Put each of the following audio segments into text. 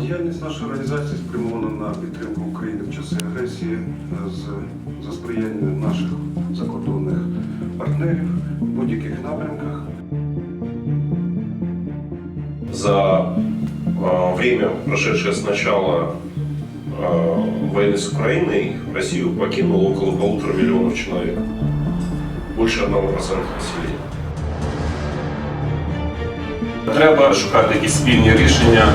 Діяльність нашої організації спрямована на підтримку України в часи агресії е, з, за сприяння наших закордонних партнерів в будь-яких напрямках. За э, время, прошедшее с начала э, войны с Украиной, Россию покинуло около полутора миллионов человек. Больше 1% населения. Треба шукати якісь спільні рішення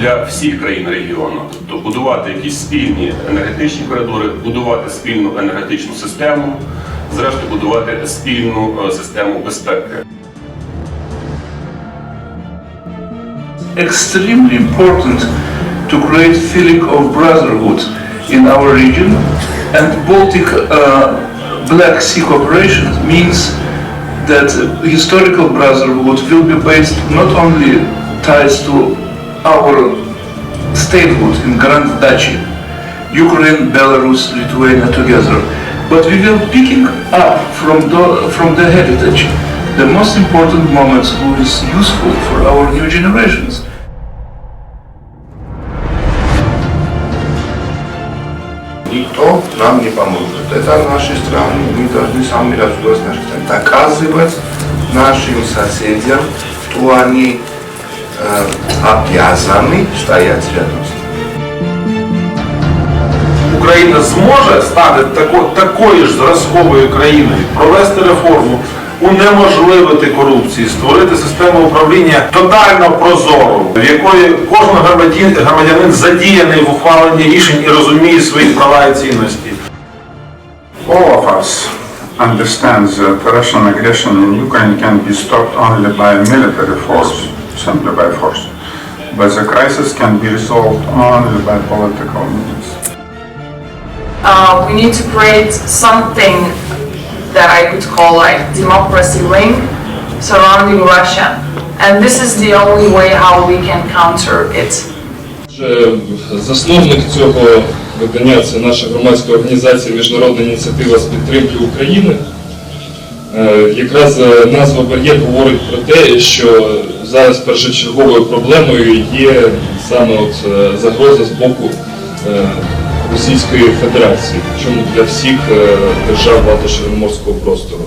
для всіх країн регіону. Тобто будувати якісь спільні енергетичні коридори, будувати спільну енергетичну систему, зрештою будувати спільну е, систему безпеки. extremely important to create feeling of brotherhood in our region and Baltic uh, Black Sea cooperation means that historical brotherhood will be based not only ties to our statehood in Grand Duchy, Ukraine, Belarus, Lithuania together, but we will picking up from the, from the heritage the most important moments who is useful for our new generations. Никто нам не поможет. Это наши страны. Мы должны сами развивать наши страны. Доказывать нашим соседям, что они э, обязаны стоять рядом с. Україна зможе стати тако, такою ж зразковою країною, провести реформу, унеможливити корупцію, створити систему управління тотально прозору, в якої кожен громадян, громадянин задіяний в ухваленні рішень і розуміє свої права і цінності. All of us understand that Russian aggression in Ukraine can be stopped only by military force, simply by force. But the crisis can be resolved only by political means. uh, we need to create something that I could call like democracy ring surrounding Russia. And this is the only way how we can counter it. Е, Засновник цього видання це наша громадська організація Міжнародна ініціатива з підтримки України. Е, Якраз е, назва бар'єр говорить про те, що зараз першочерговою проблемою є саме от е, загроза з боку Російської Федерації, причому для всіх держав Балто-Чорноморського простору.